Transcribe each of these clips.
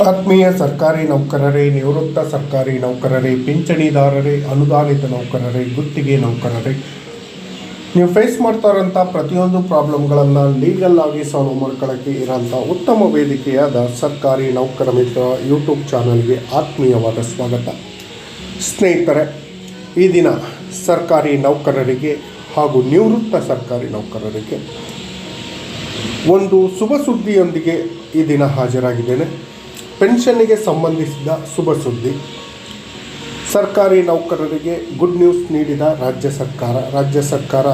ಆತ್ಮೀಯ ಸರ್ಕಾರಿ ನೌಕರರೇ, ನಿವೃತ್ತ ಸರ್ಕಾರಿ ನೌಕರರೇ, ಪಿಂಚಣಿದಾರರೇ, ಅನುದಾನಿತ ನೌಕರರೇ, ಗುತ್ತಿಗೆ ನೌಕರರೇ. ನೀವು ಫೇಸ್ ಮಾಡ್ತಾ ಇರೋಂಥ ಪ್ರತಿಯೊಂದು ಪ್ರಾಬ್ಲಮ್ಗಳನ್ನು ಲೀಗಲ್ ಆಗಿ ಸಾಲ್ವ್ ಮಾಡ್ಕೊಳ್ಳೋಕ್ಕೆ ಇರೋಂಥ ಉತ್ತಮ ವೇದಿಕೆಯಾದ ಸರ್ಕಾರಿ ನೌಕರ ಮಿತ್ರ ಯೂಟ್ಯೂಬ್ ಚಾನಲ್ಗೆ ಆತ್ಮೀಯವಾದ ಸ್ವಾಗತ. ಸ್ನೇಹಿತರೆ, ಈ ದಿನ ಸರ್ಕಾರಿ ನೌಕರರಿಗೆ ಹಾಗೂ ನಿವೃತ್ತ ಸರ್ಕಾರಿ ನೌಕರರಿಗೆ ಒಂದು ಶುಭ ಸುದ್ದಿಯೊಂದಿಗೆ ಈ ದಿನ ಹಾಜರಾಗಿದ್ದೇನೆ. ಪೆನ್ಷನ್ನಿಗೆ ಸಂಬಂಧಿಸಿದ ಶುಭ ಸುದ್ದಿ. ಸರ್ಕಾರಿ ನೌಕರರಿಗೆ ಗುಡ್ ನ್ಯೂಸ್ ನೀಡಿದ ರಾಜ್ಯ ಸರ್ಕಾರ. ರಾಜ್ಯ ಸರ್ಕಾರ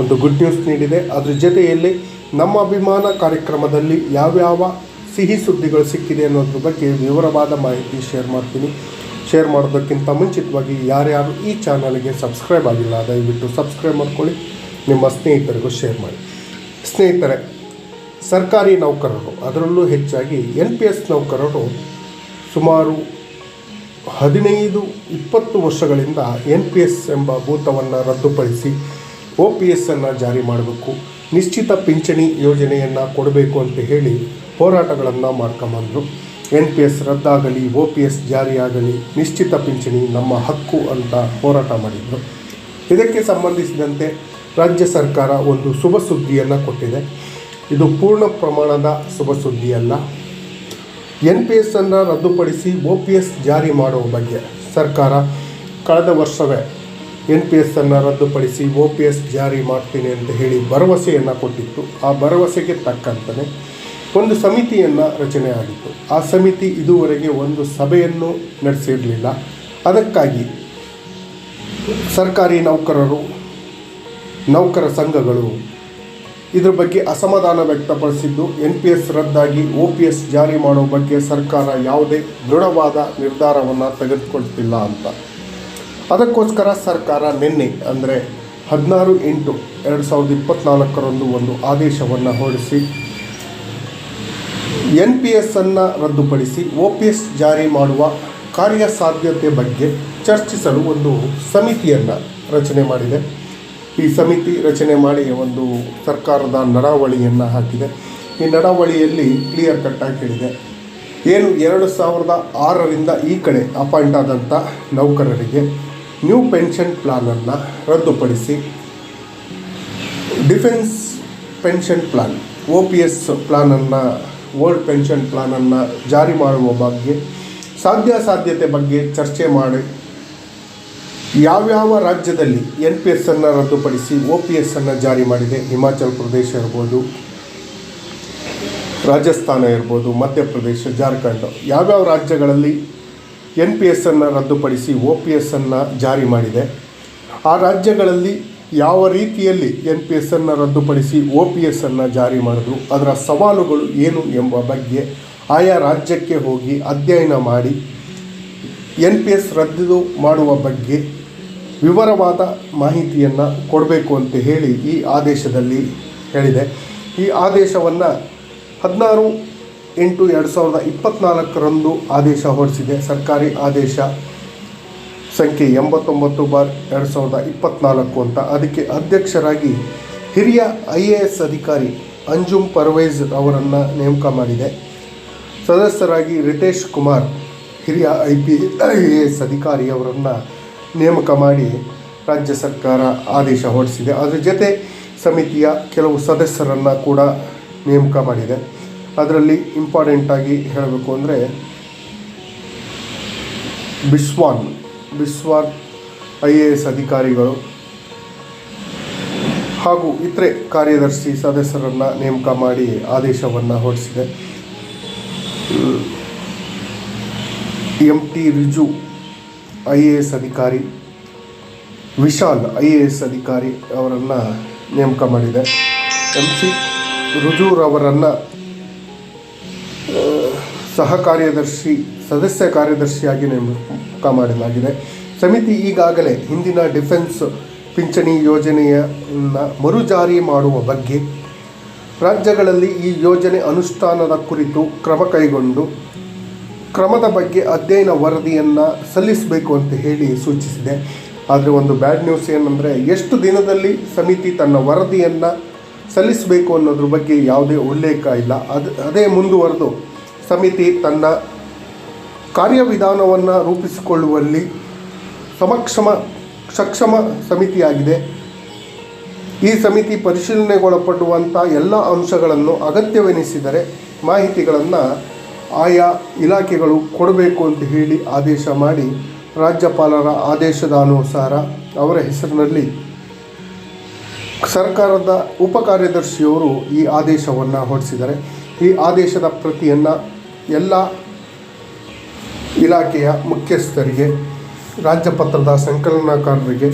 ಒಂದು ಗುಡ್ ನ್ಯೂಸ್ ನೀಡಿದೆ. ಅದರ ಜೊತೆಯಲ್ಲಿ ನಮ್ಮ ಅಭಿಮಾನ ಕಾರ್ಯಕ್ರಮದಲ್ಲಿ ಯಾವ್ಯಾವ ಸಿಹಿ ಸುದ್ದಿಗಳು ಸಿಕ್ಕಿದೆ ಅನ್ನೋದ್ರ ಬಗ್ಗೆ ವಿವರವಾದ ಮಾಹಿತಿ ಶೇರ್ ಮಾಡ್ತೀನಿ. ಶೇರ್ ಮಾಡೋದಕ್ಕಿಂತ ಮುಂಚಿತವಾಗಿ ಯಾರ್ಯಾರು ಈ ಚಾನಲ್ಗೆ ಸಬ್ಸ್ಕ್ರೈಬ್ ಆಗಿಲ್ಲ, ದಯವಿಟ್ಟು ಸಬ್ಸ್ಕ್ರೈಬ್ ಮಾಡ್ಕೊಳ್ಳಿ. ನಿಮ್ಮ ಸ್ನೇಹಿತರಿಗೂ ಶೇರ್ ಮಾಡಿ. ಸ್ನೇಹಿತರೆ ಸರ್ಕಾರಿ ನೌಕರರು, ಅದರಲ್ಲೂ ಹೆಚ್ಚಾಗಿ ಎನ್ ಪಿ ಎಸ್ ನೌಕರರು ಸುಮಾರು ಹದಿನೈದು, ಇಪ್ಪತ್ತು ವರ್ಷಗಳಿಂದ ಎನ್ ಪಿ ಎಸ್ ಎಂಬ ಭೂತವನ್ನು ರದ್ದುಪಡಿಸಿ ಒ ಪಿ ಎಸ್ಸನ್ನು ಜಾರಿ ಮಾಡಬೇಕು. ನಿಶ್ಚಿತ ಪಿಂಚಣಿ ಯೋಜನೆಯನ್ನು ಕೊಡಬೇಕು ಅಂತ ಹೇಳಿ ಹೋರಾಟಗಳನ್ನು ಮಾಡ್ಕೊಂಬಂದರು. ಎನ್ ಪಿ ಎಸ್ ರದ್ದಾಗಲಿ, ಒ ಪಿ ಎಸ್ ಜಾರಿಯಾಗಲಿ ನಿಶ್ಚಿತ ಪಿಂಚಣಿ ನಮ್ಮ ಹಕ್ಕು ಅಂತ ಹೋರಾಟ ಮಾಡಿದರು. ಇದಕ್ಕೆ ಸಂಬಂಧಿಸಿದಂತೆ ರಾಜ್ಯ ಸರ್ಕಾರ ಒಂದು ಶುಭ ಸುದ್ದಿಯನ್ನು ಕೊಟ್ಟಿದೆ. ಇದು ಪೂರ್ಣ ಪ್ರಮಾಣದ ಶುಭ ಸುದ್ದಿಯಲ್ಲ. ಎನ್ ಪಿ ಎಸ್ ಅನ್ನು ರದ್ದುಪಡಿಸಿ ಒ ಪಿ ಎಸ್ ಜಾರಿ ಮಾಡುವ ಬಗ್ಗೆ ಸರ್ಕಾರ ಕಳೆದ ವರ್ಷವೇ ಎನ್ ಪಿ ಎಸ್ ಅನ್ನು ರದ್ದುಪಡಿಸಿ ಒ ಪಿ ಎಸ್ ಜಾರಿ ಮಾಡ್ತೀನಿ ಅಂತ ಹೇಳಿ ಭರವಸೆಯನ್ನು ಕೊಟ್ಟಿತ್ತು. ಆ ಭರವಸೆಗೆ ತಕ್ಕಂತೆ ಒಂದು ಸಮಿತಿಯನ್ನು ರಚನೆ ಆಗಿತ್ತು. ಆ ಸಮಿತಿ ಇದುವರೆಗೆ ಒಂದು ಸಭೆಯನ್ನು ನಡೆಸಿರಲಿಲ್ಲ. ಅದಕ್ಕಾಗಿ ಸರ್ಕಾರಿ ನೌಕರರು, ನೌಕರ ಸಂಘಗಳು ಇದ್ರ ಬಗ್ಗೆ ಅಸಮಾಧಾನ ವ್ಯಕ್ತಪಡಿಸಿದ್ದು ಎನ್ ಪಿ ಎಸ್ ರದ್ದಾಗಿ ಒ ಪಿ ಎಸ್ ಜಾರಿ ಮಾಡೋ ಬಗ್ಗೆ ಸರ್ಕಾರ ಯಾವುದೇ ದೃಢವಾದ ನಿರ್ಧಾರವನ್ನು ತೆಗೆದುಕೊಳ್ತಿಲ್ಲ ಅಂತ. ಅದಕ್ಕೋಸ್ಕರ ಸರ್ಕಾರ ನಿನ್ನೆ, ಅಂದರೆ ಹದಿನಾರು ಎಂಟು ಎರಡು ಸಾವಿರದ ಇಪ್ಪತ್ತ್ನಾಲ್ಕರಂದು ಒಂದು ಆದೇಶವನ್ನು ಹೊರಡಿಸಿ ಎನ್ ಪಿ ಎಸ್ಸನ್ನು ರದ್ದುಪಡಿಸಿ ಒ ಪಿ ಎಸ್ ಜಾರಿ ಮಾಡುವ ಕಾರ್ಯಸಾಧ್ಯತೆ ಬಗ್ಗೆ ಚರ್ಚಿಸಲು ಒಂದು ಸಮಿತಿಯನ್ನು ರಚನೆ ಮಾಡಿದೆ. ಈ ಸಮಿತಿ ರಚನೆ ಮಾಡಿ ಒಂದು ಸರ್ಕಾರದ ನಡಾವಳಿಯನ್ನು ಹಾಕಿದೆ. ಈ ನಡಾವಳಿಯಲ್ಲಿ ಕ್ಲಿಯರ್ ಕಟ್ಟಾಗಿ ಹೇಳಿದೆ. ಏನು ಎರಡು ಸಾವಿರದ ಆರರಿಂದ ಈ ಕಡೆ ಅಪಾಯಿಂಟ್ ಆದಂಥ ನೌಕರರಿಗೆ ನ್ಯೂ ಪೆನ್ಷನ್ ಪ್ಲಾನನ್ನು ರದ್ದುಪಡಿಸಿ defence pension plan O P S ಪ್ಲಾನನ್ನು world pension ಪ್ಲಾನನ್ನು ಜಾರಿ ಮಾಡುವ ಬಗ್ಗೆ ಸಾಧ್ಯಾಸಾಧ್ಯತೆ ಬಗ್ಗೆ ಚರ್ಚೆ ಮಾಡಿ ಯಾವ್ಯಾವ ರಾಜ್ಯದಲ್ಲಿ ಎನ್ ಪಿ ಎಸ್ ಅನ್ನು ರದ್ದುಪಡಿಸಿ ಒ ಪಿ ಎಸ್ ಅನ್ನು ಜಾರಿ ಮಾಡಿದೆ? ಹಿಮಾಚಲ ಪ್ರದೇಶ ಇರ್ಬೋದು, ರಾಜಸ್ಥಾನ ಇರ್ಬೋದು, ಮಧ್ಯಪ್ರದೇಶ, ಜಾರ್ಖಂಡ್. ಯಾವ್ಯಾವ ರಾಜ್ಯಗಳಲ್ಲಿ ಎನ್ ಪಿ ಎಸ್ಸನ್ನು ರದ್ದುಪಡಿಸಿ ಒ ಪಿ ಎಸ್ ಅನ್ನು ಜಾರಿ ಮಾಡಿದೆ? ಆ ರಾಜ್ಯಗಳಲ್ಲಿ ಯಾವ ರೀತಿಯಲ್ಲಿ ಎನ್ ಪಿ ಎಸ್ ಅನ್ನು ರದ್ದುಪಡಿಸಿ ಒ ಪಿ ಎಸ್ ಅನ್ನು ಜಾರಿ ಮಾಡಿದ್ರು? ಅದರ ಸವಾಲುಗಳು ಏನು ಎಂಬ ಬಗ್ಗೆ ಆಯಾ ರಾಜ್ಯಕ್ಕೆ ಹೋಗಿ ಅಧ್ಯಯನ ಮಾಡಿ ಎನ್ ಪಿ ಎಸ್ ರದ್ದು ಮಾಡುವ ಬಗ್ಗೆ ವಿವರವಾದ ಮಾಹಿತಿಯನ್ನು ಕೊಡಬೇಕು ಅಂತ ಹೇಳಿ ಈ ಆದೇಶದಲ್ಲಿ ಹೇಳಿದೆ. ಈ ಆದೇಶವನ್ನು ಹದಿನಾರು ಎಂಟು ಎರಡು ಸಾವಿರದ ಇಪ್ಪತ್ನಾಲ್ಕರಂದು ಆದೇಶ ಹೊರಡಿಸಿದೆ. ಸರ್ಕಾರಿ ಆದೇಶ ಸಂಖ್ಯೆ ಎಂಬತ್ತೊಂಬತ್ತು ಬಾರ್ ಎರಡು ಸಾವಿರದ ಇಪ್ಪತ್ತ್ನಾಲ್ಕು ಅಂತ. ಅದಕ್ಕೆ ಅಧ್ಯಕ್ಷರಾಗಿ ಹಿರಿಯ ಐ ಎ ಎಸ್ ಅಧಿಕಾರಿ ಅಂಜುಮ್ ಪರ್ವೇಜ್ ಅವರನ್ನು ನೇಮಕ ಮಾಡಿದೆ. ಸದಸ್ಯರಾಗಿ ರಿತೇಶ್ ಕುಮಾರ್, ಹಿರಿಯ I P I A S ಅಧಿಕಾರಿಯವರನ್ನು ನೇಮಕ ಮಾಡಿ ರಾಜ್ಯ ಸರ್ಕಾರ ಆದೇಶ ಹೊರಡಿಸಿದೆ. ಅದರ ಜೊತೆ ಸಮಿತಿಯ ಕೆಲವು ಸದಸ್ಯರನ್ನು ಕೂಡ ನೇಮಕ ಮಾಡಿದೆ. ಅದರಲ್ಲಿ ಇಂಪಾರ್ಟೆಂಟಾಗಿ ಹೇಳಬೇಕು ಅಂದರೆ ಬಿಸ್ವಾನ್ ಬಿಸ್ವಾನ್ ಐ ಎ ಎಸ್ ಅಧಿಕಾರಿಗಳು ಹಾಗೂ ಇತರೆ ಕಾರ್ಯದರ್ಶಿ ಸದಸ್ಯರನ್ನು ನೇಮಕ ಮಾಡಿ ಆದೇಶವನ್ನು ಹೊರಡಿಸಿದೆ. M T Reju I A S ಅಧಿಕಾರಿ, ವಿಶಾಲ್ ಐ ಎ ಎಸ್ ಅಧಿಕಾರಿ ಅವರನ್ನು ನೇಮಕ ಮಾಡಿದೆ. ಎಂ ಸಿ ರುಜುರವರನ್ನು ಸಹ ಕಾರ್ಯದರ್ಶಿ ಸದಸ್ಯ ಕಾರ್ಯದರ್ಶಿಯಾಗಿ ನೇಮಕ ಮಾಡಲಾಗಿದೆ. ಸಮಿತಿ ಈಗಾಗಲೇ ಹಿಂದಿನ ಡಿಫೆನ್ಸ್ ಪಿಂಚಣಿ ಯೋಜನೆಯನ್ನು ಮರುಜಾರಿ ಮಾಡುವ ಬಗ್ಗೆ, ರಾಜ್ಯಗಳಲ್ಲಿ ಈ ಯೋಜನೆ ಅನುಷ್ಠಾನದ ಕುರಿತು ಕ್ರಮ ಕೈಗೊಂಡು ಕ್ರಮದ ಬಗ್ಗೆ ಅಧ್ಯಯನ ವರದಿಯನ್ನು ಸಲ್ಲಿಸಬೇಕು ಅಂತ ಹೇಳಿ ಸೂಚಿಸಿದೆ. ಆದರೆ ಒಂದು ಬ್ಯಾಡ್ ನ್ಯೂಸ್ ಏನಂದರೆ, ಎಷ್ಟು ದಿನದಲ್ಲಿ ಸಮಿತಿ ತನ್ನ ವರದಿಯನ್ನು ಸಲ್ಲಿಸಬೇಕು ಅನ್ನೋದ್ರ ಬಗ್ಗೆ ಯಾವುದೇ ಉಲ್ಲೇಖ ಇಲ್ಲ ಅದು, ಅದೇ ಮುಂದುವರೆದು, ಸಮಿತಿ ತನ್ನ ಕಾರ್ಯವಿಧಾನವನ್ನು ರೂಪಿಸಿಕೊಳ್ಳುವಲ್ಲಿ ಸಮಕ್ಷಮ, ಸಕ್ಷಮ ಸಮಿತಿಯಾಗಿದೆ. ಈ ಸಮಿತಿ ಪರಿಶೀಲನೆಗೊಳಪಡುವಂಥ ಎಲ್ಲ ಅಂಶಗಳನ್ನು ಅಗತ್ಯವೆನಿಸಿದರೆ ಮಾಹಿತಿಗಳನ್ನು ಆಯಾ ಇಲಾಖೆಗಳು ಕೊಡಬೇಕು ಅಂತ ಹೇಳಿ ಆದೇಶ ಮಾಡಿ ರಾಜ್ಯಪಾಲರ ಆದೇಶದ ಅನುಸಾರ ಅವರ ಹೆಸರಿನಲ್ಲಿ ಸರ್ಕಾರದ ಉಪ ಕಾರ್ಯದರ್ಶಿಯವರು ಈ ಆದೇಶವನ್ನು ಹೊರಡಿಸಿದ್ದಾರೆ. ಈ ಆದೇಶದ ಪ್ರತಿಯನ್ನು ಎಲ್ಲ ಇಲಾಖೆಯ ಮುಖ್ಯಸ್ಥರಿಗೆ ರಾಜ್ಯಪತ್ರದ ಸಂಕಲನಕಾರರಿಗೆ,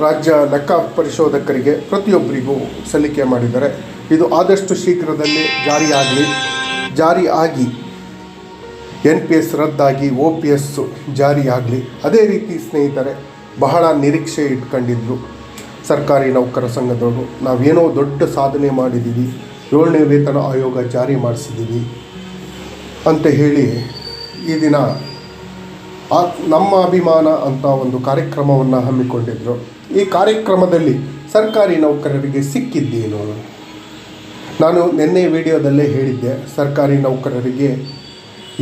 ರಾಜ್ಯ ಲೆಕ್ಕ ಪರಿಶೋಧಕರಿಗೆ ಪ್ರತಿಯೊಬ್ಬರಿಗೂ ಸಲ್ಲಿಕೆ ಮಾಡಿದ್ದಾರೆ. ಇದು ಆದಷ್ಟು ಶೀಘ್ರದಲ್ಲೇ ಜಾರಿಯಾಗಲಿ ಜಾರಿ ಆಗಿ ಎನ್ ಪಿ ಎಸ್ ರದ್ದಾಗಿ ಓ ಪಿ ಎಸ್ ಜಾರಿಯಾಗಲಿ. ಅದೇ ರೀತಿ ಸ್ನೇಹಿತರೆ, ಬಹಳ ನಿರೀಕ್ಷೆ ಇಟ್ಕೊಂಡಿದ್ರು ಸರ್ಕಾರಿ ನೌಕರ ಸಂಘದವರು. ನಾವೇನೋ ದೊಡ್ಡ ಸಾಧನೆ ಮಾಡಿದ್ದೀವಿ ಏಳನೇ ವೇತನ ಆಯೋಗ ಜಾರಿ ಮಾಡಿಸಿದ್ದೀವಿ ಅಂತ ಹೇಳಿ ಈ ದಿನ ಆ ನಮ್ಮ ಅಭಿಮಾನ ಅಂತ ಒಂದು ಕಾರ್ಯಕ್ರಮವನ್ನು ಹಮ್ಮಿಕೊಂಡಿದ್ದರು ಈ ಕಾರ್ಯಕ್ರಮದಲ್ಲಿ ಸರ್ಕಾರಿ ನೌಕರರಿಗೆ ಸಿಕ್ಕಿದ್ದೇನು? ನಾನು ನಿನ್ನೆ ವಿಡಿಯೋದಲ್ಲೇ ಹೇಳಿದ್ದೆ, ಸರ್ಕಾರಿ ನೌಕರರಿಗೆ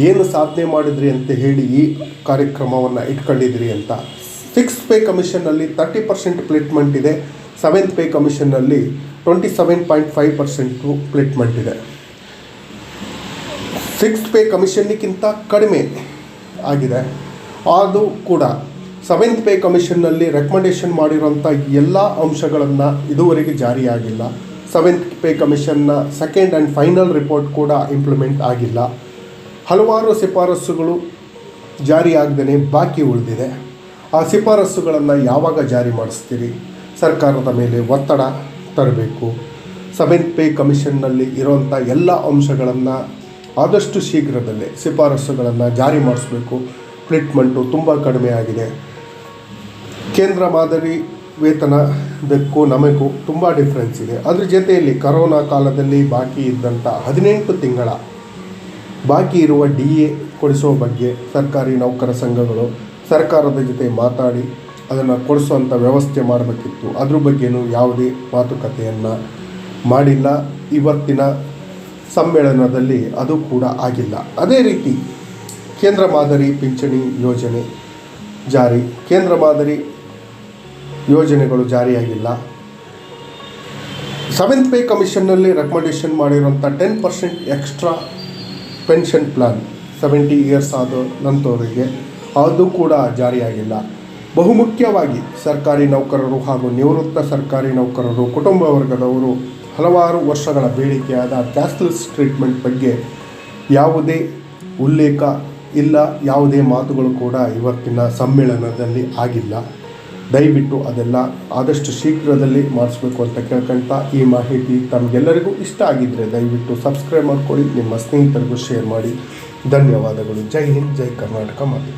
ಏನು ಸಾಧನೆ ಮಾಡಿದ್ರಿ ಅಂತ ಹೇಳಿ ಈ ಕಾರ್ಯಕ್ರಮವನ್ನು ಇಟ್ಕೊಂಡಿದ್ರಿ ಅಂತ. ಸಿಕ್ಸ್ ಪೇ ಕಮಿಷನ್ನಲ್ಲಿ ತರ್ಟಿ ಪರ್ಸೆಂಟ್ ಪ್ಲೇಟ್ಮೆಂಟ್ ಇದೆ. Seventh pay ಕಮಿಷನ್ನಲ್ಲಿ twenty seven point five percent ಪ್ಲೇಟ್ಮೆಂಟ್ ಇದೆ. ಸಿಕ್ಸ್ ಪೇ ಕಮಿಷನ್ನಿಗಿಂತ ಕಡಿಮೆ ಆಗಿದೆ. ಅದು ಕೂಡ ಸೆವೆಂತ್ ಪೇ ಕಮಿಷನ್ನಲ್ಲಿ ರೆಕಮೆಂಡೇಷನ್ ಮಾಡಿರೋಂಥ ಎಲ್ಲ ಅಂಶಗಳನ್ನು ಇದುವರೆಗೆ ಜಾರಿಯಾಗಿಲ್ಲ. ಸೆವೆಂತ್ ಪೇ ಕಮಿಷನ್ನ ಸೆಕೆಂಡ್ ಆ್ಯಂಡ್ ಫೈನಲ್ ರಿಪೋರ್ಟ್ ಕೂಡ ಇಂಪ್ಲಿಮೆಂಟ್ ಆಗಿಲ್ಲ. ಹಲವಾರು ಶಿಫಾರಸ್ಸುಗಳು ಜಾರಿಯಾಗದೇ ಬಾಕಿ ಉಳಿದಿದೆ. ಆ ಶಿಫಾರಸ್ಸುಗಳನ್ನು ಯಾವಾಗ ಜಾರಿ ಮಾಡಿಸ್ತೀರಿ? ಸರ್ಕಾರದ ಮೇಲೆ ಒತ್ತಡ ತರಬೇಕು. ಸೆವೆಂತ್ ಪೇ ಕಮಿಷನ್ನಲ್ಲಿ ಇರೋಂಥ ಎಲ್ಲ ಅಂಶಗಳನ್ನು ಆದಷ್ಟು ಶೀಘ್ರದಲ್ಲೇ ಶಿಫಾರಸುಗಳನ್ನು ಜಾರಿ ಮಾಡಿಸ್ಬೇಕು. ಟ್ರೀಟ್ಮೆಂಟು ತುಂಬ ಕಡಿಮೆ ಆಗಿದೆ. ಕೇಂದ್ರ ಮಾದರಿ ವೇತನದಕ್ಕೂ ನಮಗೂ ತುಂಬ ಡಿಫ್ರೆನ್ಸ್ ಇದೆ. ಅದ್ರ ಜೊತೆಯಲ್ಲಿ ಕರೋನಾ ಕಾಲದಲ್ಲಿ ಬಾಕಿ ಇದ್ದಂಥ ಹದಿನೆಂಟು ತಿಂಗಳ ಬಾಕಿ ಇರುವ ಡಿ ಎ ಕೊಡಿಸುವ ಬಗ್ಗೆ ಸರ್ಕಾರಿ ನೌಕರ ಸಂಘಗಳು ಸರ್ಕಾರದ ಜೊತೆ ಮಾತಾಡಿ ಅದನ್ನು ಕೊಡಿಸುವಂಥ ವ್ಯವಸ್ಥೆ ಮಾಡಬೇಕಿತ್ತು. ಅದ್ರ ಬಗ್ಗೆನೂ ಯಾವುದೇ ಮಾತುಕತೆಯನ್ನು ಮಾಡಿಲ್ಲ. ಇವತ್ತಿನ ಸಮ್ಮೇಳನದಲ್ಲಿ ಅದು ಕೂಡ ಆಗಿಲ್ಲ. ಅದೇ ರೀತಿ ಕೇಂದ್ರ ಮಾದರಿ ಪಿಂಚಣಿ ಯೋಜನೆ ಜಾರಿ, ಕೇಂದ್ರ ಮಾದರಿ ಯೋಜನೆಗಳು ಜಾರಿಯಾಗಿಲ್ಲ. ಸೆವೆಂತ್ ಪೇ ಕಮಿಷನ್ನಲ್ಲಿ ರೆಕಮೆಂಡೇಷನ್ ಮಾಡಿರುವಂಥ ten percent extra pension plan seventy years ಆದ ನಂತರವರಿಗೆ ಅದು ಕೂಡ ಜಾರಿಯಾಗಿಲ್ಲ. ಬಹುಮುಖ್ಯವಾಗಿ ಸರ್ಕಾರಿ ನೌಕರರು ಹಾಗೂ ನಿವೃತ್ತ ಸರ್ಕಾರಿ ನೌಕರರು ಕುಟುಂಬ ವರ್ಗದವರು ಹಲವಾರು ವರ್ಷಗಳ ಬೇಡಿಕೆಯಾದ ಕ್ಯಾಸ್ಲೆಸ್ ಟ್ರೀಟ್ಮೆಂಟ್ ಬಗ್ಗೆ ಯಾವುದೇ ಉಲ್ಲೇಖ ಇಲ್ಲ, ಯಾವುದೇ ಮಾತುಗಳು ಕೂಡ ಇವತ್ತಿನ ಸಮ್ಮೇಳನದಲ್ಲಿ ಆಗಿಲ್ಲ. ದಯವಿಟ್ಟು ಅದೆಲ್ಲ ಆದಷ್ಟು ಶೀಘ್ರದಲ್ಲಿ ಮಾಡಿಸ್ಬೇಕು ಅಂತ ಕೇಳ್ಕೊಂತ ಈ ಮಾಹಿತಿ ತಮಗೆಲ್ಲರಿಗೂ ಇಷ್ಟ ಆಗಿದ್ದರೆ ದಯವಿಟ್ಟು ಸಬ್ಸ್ಕ್ರೈಬ್ ಮಾಡ್ಕೊಳ್ಳಿ, ನಿಮ್ಮ ಸ್ನೇಹಿತರಿಗೂ ಶೇರ್ ಮಾಡಿ. ಧನ್ಯವಾದಗಳು. ಜೈ ಹಿಂದ್, ಜೈ ಕರ್ನಾಟಕ ಮಾತು.